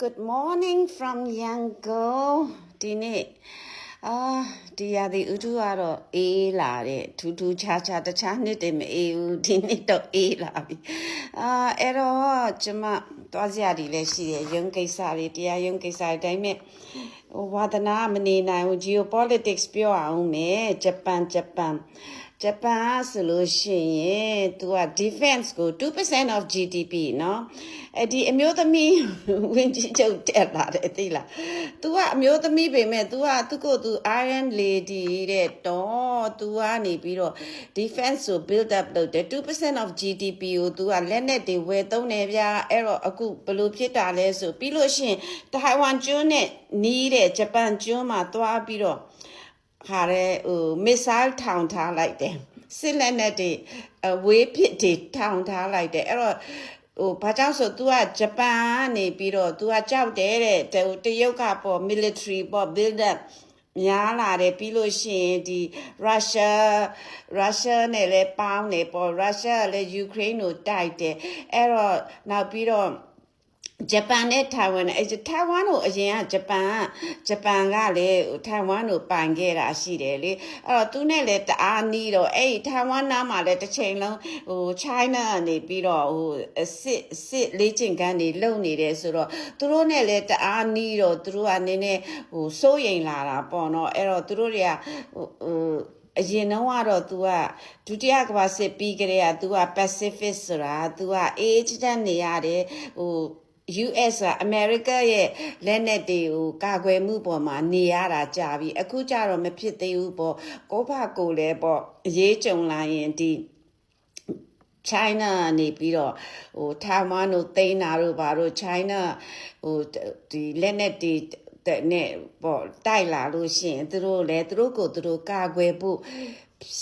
good morning from Yangon ဒီနေ့အာဒီရသည်ဥထုကတော့အေးလာတဲ့ထူးထူးခြားခြားတခြားနှစ်တည်းမအေးဘူးဒီနေ့တော့အေးလာပြီအာအဲ့တော့ကျမသွားစရာတွေလည်းရှိတယ်ရုံးကိစ္စတွေတရားရုံးကိစ္စတွေဒါပေမဲ့ဟိုဝါသနာမနေနိုင်ဘူး geopolitics ပြောအောင်မယ်ဂျပန်ဂျပန် ဂျပန်ဆိုလို့ရှိရင်သူက defense ကို2% of GDP เนาะအဲ့ဒီအမျိုးသမီးဝင်ကြီးချုပ်တက်လာတယ်သိလား तू ကအမျိုးသမီးပေမဲ့ तू ကသူ့ကိုယ်သူ iron lady တဲ့တော့ तू ကနေပြီးတော့ defense ကို build up လုပ်တယ်2% of GDP ကို तू ကလက်နက်တွေဝယ်သုံးတယ်ဗျာအဲ့တော့အခုဘယ်လိုဖြစ်တာလဲဆိုပြီးလို့ရှိရင်တိုင်ဝမ်ကျွန်းနဲ့နီးတဲ့ဂျပန်ကျွန်းမှာသွားပြီးတော့ ခါရဲဟိုမစ်ဆိုင်းထောင်ထားလိုက်တယ်စစ်လက်နက်တွေအဝေးဖြစ်တွေထောင်ထားလိုက်တယ်အဲ့တော့ဟိုဘာကြောင့်ဆို तू ကဂျပန်ကနေပြီးတော့ तू ကကြောက်တယ်တဲ့တတရုတ်ကပေါ့ military ပေါ့ build up များလာတယ်ပြီးလို့ရှိရင်ဒီ Russia Russia နဲ့လည်းပေါင်းနေပေါ့ Russia ကလည်း Ukraine ကိုတိုက်တယ်အဲ့တော့နောက်ပြီးတော့ ဂျပန်နဲ့ထိုင်ဝမ်နဲ့အဲထိုင်ဝမ်ကိုအရင်ကဂျပန်ဂျပန်ကလည်းထိုင်ဝမ်ကိုပိုင်ခဲ့တာရှိတယ်လေအဲ့တော့သူနဲ့လည်းတအားနီးတော့အဲ့ထိုင်ဝမ်နားမှာလည်းတစ်ချိန်လုံးဟို China ကနေပြီးတော့ဟိုစစ်စစ်လေးကျင်ကန်းတွေလုံနေတယ်ဆိုတော့သူတို့နဲ့လည်းတအားနီးတော့သူတို့ကနည်းနည်းဟိုစိုးရိမ်လာတာပေါ့နော်အဲ့တော့သူတို့တွေကဟိုဟိုအရင်တော့ကတော့ तू ကဒုတိယကမ္ဘာစစ်ပြီးကြတဲ့က तू က Pacific ဆိုတာ तू ကအေးချမ်းနေရတယ်ဟို US ကအမေရိကရဲ့လက်နက်တွေကိုကာကွယ်မှုပေါ်မှာနေရတာကြာပြီအခုကျတော့မဖြစ်သေးဘူးပေါ့ကိုဖကိုလည်းပေါ့အရေးကြုံလာရင်ဒီ China နေပြီးတော့ဟိုထိုင်ဝမ်တို့သိမ်းတာတို့ဘာတို့ China ဟိုဒီလက်နက်တွေတဲ့နဲ့ပေါ့တိုက်လာလို့ရှိရင်သူတို့လည်းသူတို့ကိုသူတို့ကာကွယ်ဖို့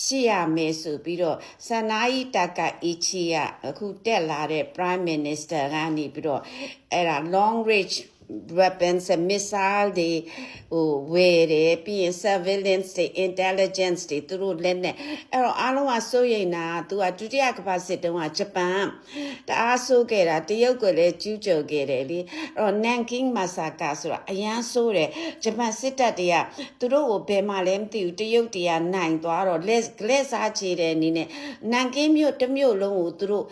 ရှိရမယ်ဆိုပြီးတော့ဆန္နာယီတာကာအီချီကအခုတက်လာတဲ့ Prime Minister ကနေပြီးတော့အဲ့ဒါ long range weapons and missile တွေဟိုဝယ်တယ်ပြီးရင် surveillance တွေ intelligence တွေသူတို့လက်နဲ့အဲ့တော့အားလုံးကစိုးရိမ်တာသူကဒုတိယကမ္ဘာစစ်တုန်းကဂျပန်တအားဆိုးခဲ့တာတရုတ်ကလည်းကျူးကျော်ခဲ့တယ်လေအဲ့တော့ Nanking massacre ဆိုတာအရန်ဆိုးတယ်ဂျပန်စစ်တပ်တွေကသူတို့ကိုဘယ်မှလည်းမသိဘူးတရုတ်တွေကနိုင်သွားတော့လက်လက်စားချေတဲ့အနေနဲ့ Nanking မြို့တစ်မြို့လုံးကိုသူတို့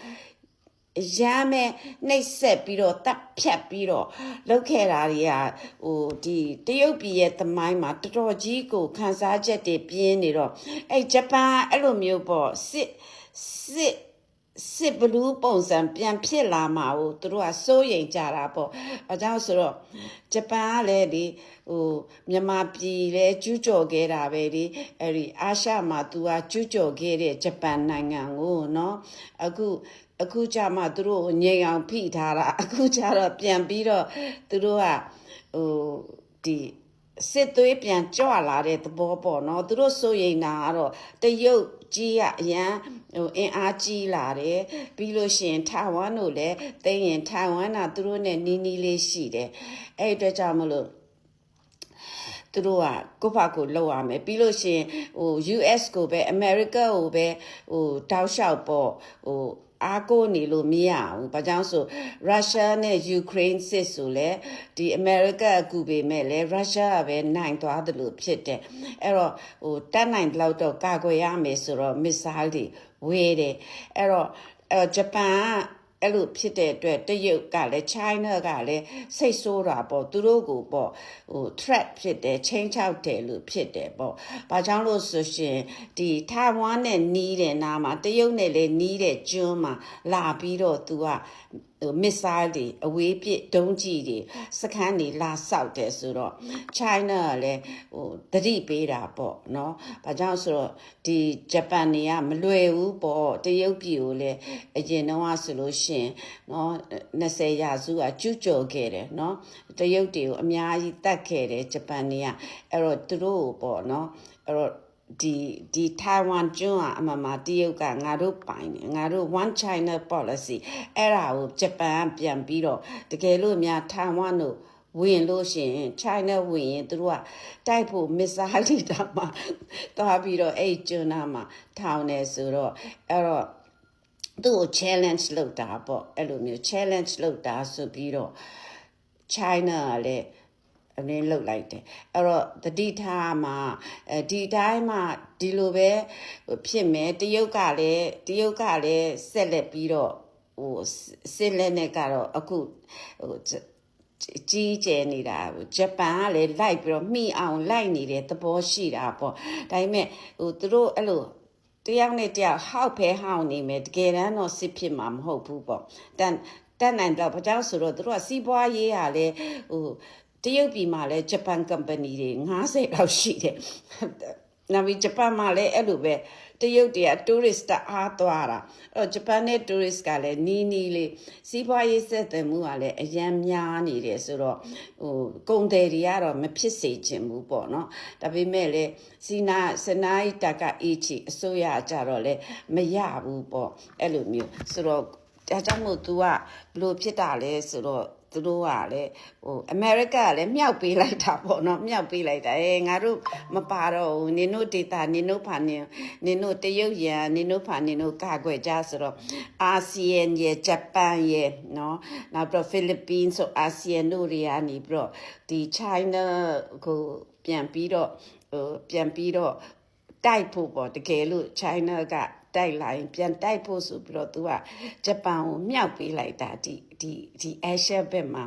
ရမ်းမဲ့နှိပ်ဆက်ပြီးတော့တပ်ဖြတ်ပြီးတော့လုပ်ခဲ့တာတွေကဟိုဒီတရုတ်ပြည်ရဲ့သမိုင်းမှာတော်တော်ကြီးကိုခန်းစားချက်တွေပြင်းနေတော့အဲ့ဂျပန်အဲ့လိုမျိုးပေါ့စစ်စစ်စစ်ဘလူးပုံစံပြန်ဖြစ်လာမှာကိုသူတို့ကစိုးရိမ်ကြတာပေါ့။အဲကြောင့်ဆိုတော့ဂျပန်ကလည်းဒီဟိုမြန်မာပြည်လည်းကျူးကျော်ခဲ့တာပဲဒီအဲ့ဒီအာရှမှာသူကကျူးကျော်ခဲ့တဲ့ဂျပန်နိုင်ငံကိုเนาะအခု အခုကြမှာသူတို့ကိုငြိမ်အောင်ဖိထားတာအခုကြတော့ပြန်ပြီးတော့သူတို့ကဟိုဒီစစ်သွေးပြန်ကြွလာတဲ့သဘောပေါ့နော်သူတို့စိုးရိမ်တာကတော့တရုတ်ကြီးကအရန်ဟိုအင်အားကြီးလာတယ်ပြီးလို့ရှိရင်ထိုင်ဝမ်တို့လည်းသိရင်ထိုင်ဝမ်ကသူတို့နဲ့နီးနီးလေးရှိတယ်အဲ့အတွက်ကြောင့်မလို့သူတို့ကကိုယ့်ဘာကိုလောက်ရမယ်ပြီးလို့ရှိရင်ဟို US ကိုပဲ America ကိုပဲဟိုတောက်လျှောက်ပေါ့ဟို အားကိုးနေလို့မရဘူး။ဘာကြောင့်ဆိုရုရှားနဲ့ယူကရိန်းစစ်ဆိုလဲဒီအမေရိကကူပေမဲ့လဲရုရှားကပဲနိုင်သွားတယ်လို့ဖြစ်တယ်။အဲ့တော့ဟိုတတ်နိုင်တော့တော့ကာကွယ်ရမယ်ဆိုတော့မစ်ဆိုင်းတွေဝေးတယ်။အဲ့တော့အဲ့ဂျပန်က အဲ့လိုဖြစ်တဲ့အတွက်တရုတ်ကလည်း China ကလည်းစိတ်ဆိုးတာပေါ့သူတို့ကိုပေါ့ဟို threat ဖြစ်တယ်ချင်းချောက်တယ်လို့ဖြစ်တယ်ပေါ့။ဘာကြောင့်လို့ဆိုရှင်ဒီထိုင်ဝမ်နဲ့နီးတဲ့နားမှာတရုတ်နဲ့လည်းနီးတဲ့ကျွန်းမှာလာပြီးတော့သူကဟိုမစ်ဆိုင်းတွေအဝေးပစ်ဒုံးကျည်တွေစခန်းတွေလာဆောက်တယ်ဆိုတော့ China ကလည်းဟိုတတိပေးတာပေါ့နော်။ဘာကြောင့်ဆိုတော့ဒီဂျပန်တွေကမလွယ်ဘူးပေါ့တရုတ်ပြည်ကိုလည်းအရင်တော့ဆိုလို့ရှိရင်နော်20ရာစုကကျူးကျော်ခဲ့တယ်နော်။တရုတ်တွေကိုအများကြီးတတ်ခဲ့တယ်ဂျပန်တွေကအဲ့တော့သူတို့ကိုပေါ့နော်။အဲ့တော့ ဒီဒီထိုင်ဝမ်ကျွန်းကအမမတရုတ်ကငါတို့ပိုင်တယ်ငါတို့ one china policy အဲ့ဒါကိုဂျပန်ကပြန်ပြီးတော့တကယ်လို့များထိုင်ဝမ်တို့ဝင်လို့ရှိရင် China ဝင်ရင်သူတို့ကတိုက်ဖို့မစ်ဆိုင်းတွေတောင်မှသွားပြီးတော့အဲ့ကျွန်းနာမှာထောင်နေဆိုတော့အဲ့တော့သူ့ကို challenge လုပ်တာပေါ့အဲ့လိုမျိုး challenge လုပ်တာဆိုပြီးတော့ China ကလည်း အရင်းလုတ်လိုက်တယ်အဲ့တော့တတိထားမှာအဲဒီတိုင်းမှာဒီလိုပဲဖြစ်မယ်တရုတ်ကလည်းတရုတ်ကလည်းဆက်လက်ပြီးတော့ဟိုစစ်လက်နဲ့ကတော့အခုဟိုကြီးကျယ်နေတာဂျပန်ကလည်းလိုက်ပြီးတော့မှီအောင်လိုက်နေတဲ့သဘောရှိတာပေါ့ဒါပေမဲ့ဟိုသူတို့အဲ့လိုတယောက်နဲ့တယောက်ဟောက်ဖဲဟောက်နေမယ်တကယ်တမ်းတော့စစ်ဖြစ်မှာမဟုတ်ဘူးပေါ့တန်တက်နိုင်တော့ဘာကြောင့်ဆိုတော့သူတို့ကစီးပွားရေးဟာလေဟို တရုတ်ပြည်မှာလည်းဂျပန်ကုမ္ပဏီတွေ90လောက်ရှိတယ်နောက်ပြီးဂျပန်မှာလည်းအဲ့လိုပဲတရုတ်တွေက tourist တအားသွားတာအဲ့တော့ဂျပန်နဲ့ tourist ကလည်းနီးနီးလေးစီးပွားရေးဆက်သွယ်မှုကလည်းအရန်များနေတယ်ဆိုတော့ဟိုကုန်တယ်တွေကတော့မဖြစ်စေချင်ဘူးပေါ့နော်ဒါပေမဲ့လည်းစီနာစနာဤတကအီချီအစိုးရကြတော့လေမရဘူးပေါ့အဲ့လိုမျိုးဆိုတော့ဒါကြောင့်မို့ तू ကဘလို့ဖြစ်တာလဲဆိုတော့ သူတို့ကလည်းဟိုအမေရိကကလည်းမြောက်ပေးလိုက်တာပေါ့နော်မြောက်ပေးလိုက်တာအဲငါတို့မပါတော့ဘူးနင်တို့ဒေတာနင်တို့ဖာနင်နင်တို့တရုတ်ရန်နင်တို့ဖာနင်တို့ကာကွယ်ကြဆိုတော့အာဆီယံရဲ့ဂျပန်ရဲ့နော်နောက်ပြီးတော့ဖိလစ်ပင်းဆိုအာဆီယံတို့တွေကနေပြီးတော့ဒီ China ကိုပြန်ပြီးတော့ဟိုပြန်ပြီးတော့တိုက်ဖို့ပေါ့တကယ်လို့ China က တိုက်လာရင်ပြန်တိုက်ဖို့ဆိုပြီးတော့သူကဂျပန်ကိုမြောက်ပေးလိုက်တာဒီဒီဒီ Asia ဘက်မှာ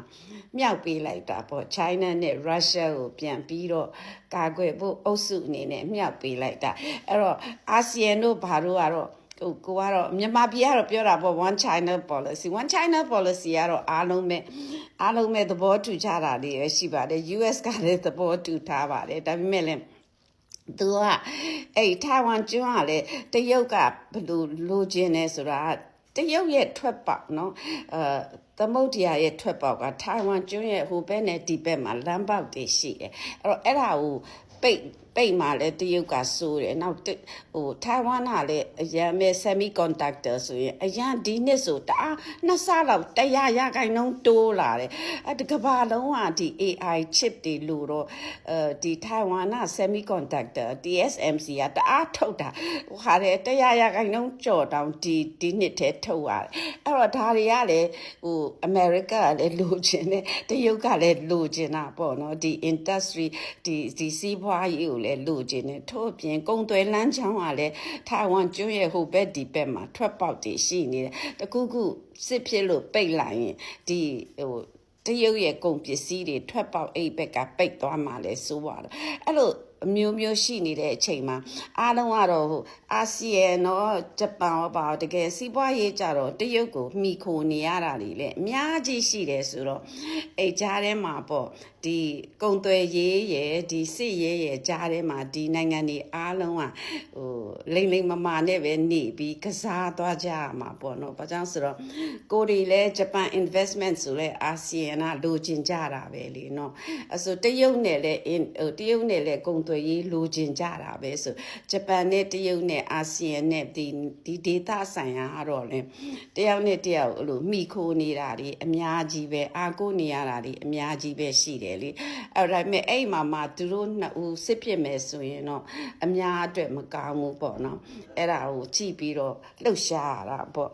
မြောက်ပေးလိုက်တာပေါ့ China နဲ့ Russia ကိုပြန်ပြီးတော့ကာကွယ်ဖို့အုပ်စုအနေနဲ့မြောက်ပေးလိုက်တာအဲ့တော့အာဆီယံတို့ဘာလို့ကတော့ဟိုကိုကတော့မြန်မာပြည်ကတော့ပြောတာပေါ့ one china policy one china policy ကတော့အားလုံးပဲအားလုံးပဲသဘောတူကြတာလေးရရှိပါတယ် US ကလည်းသဘောတူထားပါတယ်ဒါပေမဲ့လည်း သူကအဲ့ထိုင်ဝမ်ကျွန်းကလည်းတရုတ်ကဘယ်လိုလိုချင်လဲဆိုတာတရုတ်ရဲ့ထွက်ပေါက်နော်အဲသမုဒ္ဒရာရဲ့ထွက်ပေါက်ကထိုင်ဝမ်ကျွန်းရဲ့ဟိုဘက်နဲ့ဒီဘက်မှာလမ်းပေါက်တွေရှိတယ်အဲ့တော့အဲ့ဒါကိုပိတ် ပိတ်မှာလဲတရုတ်ကစိုးတယ်နောက်ဟိုထိုင်ဝမ်ကလည်းအရန်ပဲ semiconductor ဆိုရင်အရန်ဒီနှစ်ဆိုတအားနှစ်ဆလောက်100ရာခိုင်နှုန်းတိုးလာတယ်အဲတကဘာလုံးကဒီ AI chip တွေလို့တော့အဲဒီထိုင်ဝမ်က semiconductor TSMC ကတအားထုတ်တာဟိုဟာတဲ့100ရာခိုင်နှုန်းကျော်တောင်ဒီဒီနှစ်ထဲထုတ်ရတယ်အဲ့တော့ဒါတွေကလည်းဟို America ကလည်းလိုချင်တယ်တရုတ်ကလည်းလိုချင်တာပေါ့နော်ဒီ industry ဒီဒီစီးပွားရေးကိုလည်းလိုချင်တယ်ထို့အပြင်ကုံသွဲလန်းချောင်းကလည်းထိုင်ဝမ်ကျွန်းရဲ့ဟိုဘက်ဒီဘက်မှာထွက်ပေါက်တွေရှိနေတယ်တခုခုစစ်ဖြစ်လို့ပိတ်လိုက်ရင်ဒီဟိုတရုတ်ရဲ့ကုန်ပစ္စည်းတွေထွက်ပေါက်အိတ်ဘက်ကပိတ်သွားမှလဲစိုးရတော့အဲ့လို အမျိုးမျိုးရှိနေတဲ့အချိန်မှာအားလုံးကတော့ဟိုအာဆီယံတော့ဂျပန်ရောပါတကယ်စီးပွားရေးကြတော့တရုတ်ကိုမှီခိုနေရတာတွေလည်းအများကြီးရှိတယ်ဆိုတော့အဲ့ကြားထဲမှာပေါ့ဒီကုံသွယ်ရေးရဲ့ဒီစစ်ရေးရဲ့ကြားထဲမှာဒီနိုင်ငံတွေအားလုံးကဟိုလိမ့်လိမ့်မမာနဲ့ပဲနေပြီးကစားသွားကြရမှာပေါ့နော်ဘာကြောင့်ဆိုတော့ကိုတွေလည်းဂျပန် investment ဆိုလဲအာဆီယံကလိုချင်ကြတာပဲလीနော်အဲဆိုတရုတ်နဲ့လည်းဟိုတရုတ်နဲ့လည်းကုံသွယ်ရေးလိုချင်ကြတာပဲဆိုဂျပန်နဲ့တရုတ်နဲ့အာဆီယံနဲ့ဒီဒီဒေသဆိုင်ရာကတော့လေတယောက်နဲ့တယောက်အဲ့လိုမိခိုးနေတာတွေအများကြီးပဲအာကိုနေရတာတွေအများကြီးပဲရှိတယ်လေအဲ့ဒါပေမဲ့အဲ့မှာမှသူတို့နှစ်ဦးစစ်ဖြစ်မယ်ဆိုရင်တော့အများအတွက်မကောင်းဘူးပေါ့နော်အဲ့ဒါကိုကြည့်ပြီးတော့လှုပ်ရှားရတာပေါ့